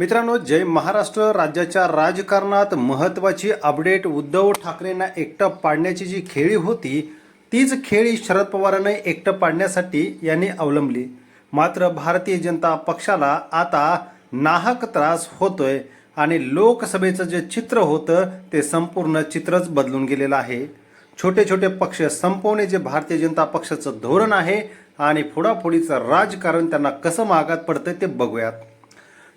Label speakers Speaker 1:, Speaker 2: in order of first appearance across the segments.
Speaker 1: मित्रांनो जय महाराष्ट्र. राज्याच्या राजकारणात महत्त्वाची अपडेट उद्धव ठाकरेंना एकटं पाडण्याची जी खेळी होती तीच खेळी शरद पवारांना एकटं पाडण्यासाठी यांनी अवलंबली. मात्र भारतीय जनता पक्षाला आता नाहक त्रास होतोय आणि लोकसभेचं जे चित्र होतं ते संपूर्ण चित्रच बदलून गेलेलं आहे. छोटे छोटे पक्ष संपवणे जे भारतीय जनता पक्षाचं धोरण आहे आणि फोडाफोडीचं राजकारण त्यांना कसं मागात पडतं ते बघूयात.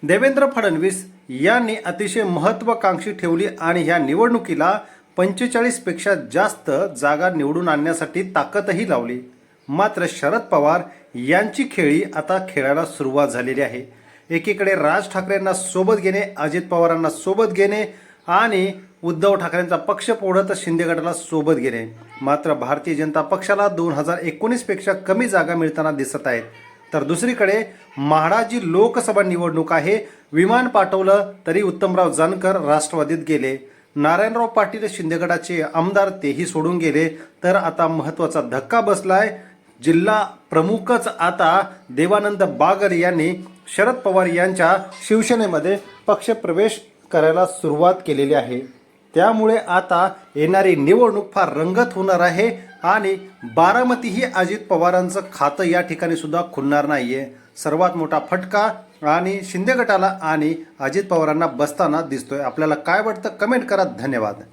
Speaker 1: देवेंद्र फडणवीस यांनी अतिशय महत्वाकांक्षी ठेवली आणि ह्या निवडणुकीला पंचेचाळीसपेक्षा जास्त जागा निवडून आणण्यासाठी ताकदही लावली. मात्र शरद पवार यांची खेळी आता खेळायला सुरुवात झालेली आहे. एकीकडे राज ठाकरेंना सोबत घेणे अजित पवारांना सोबत घेणे आणि उद्धव ठाकरेंचा पक्ष पोढत शिंदे गटाला सोबत घेणे. मात्र भारतीय जनता पक्षाला दोन हजार एकोणीसपेक्षा कमी जागा मिळताना दिसत आहेत. तर दुसरीकडे म्हाडा जी लोकसभा निवडणूक आहे. विमान पाठवलं तरी उत्तमराव जानकर राष्ट्रवादीत गेले. नारायणराव पाटील शिंदेगडाचे आमदार तेही सोडून गेले. तर आता महत्त्वाचा धक्का बसलाय. जिल्हा प्रमुखच आता देवानंद बागर यांनी शरद पवार यांच्या शिवसेनेमध्ये पक्षप्रवेश करायला सुरुवात केलेली आहे. त्यामुळे आता येणारी निवडणूक फार रंगत होणार आहे आणि बारामतीही अजित पवारांचं खातं या ठिकाणी सुद्धा खुलणार नाहीये. सर्वात मोठा फटका आणि शिंदे गटाला आणि अजित पवारांना बसताना दिसतोय. आपल्याला काय वाटतं? कमेंट करा. धन्यवाद.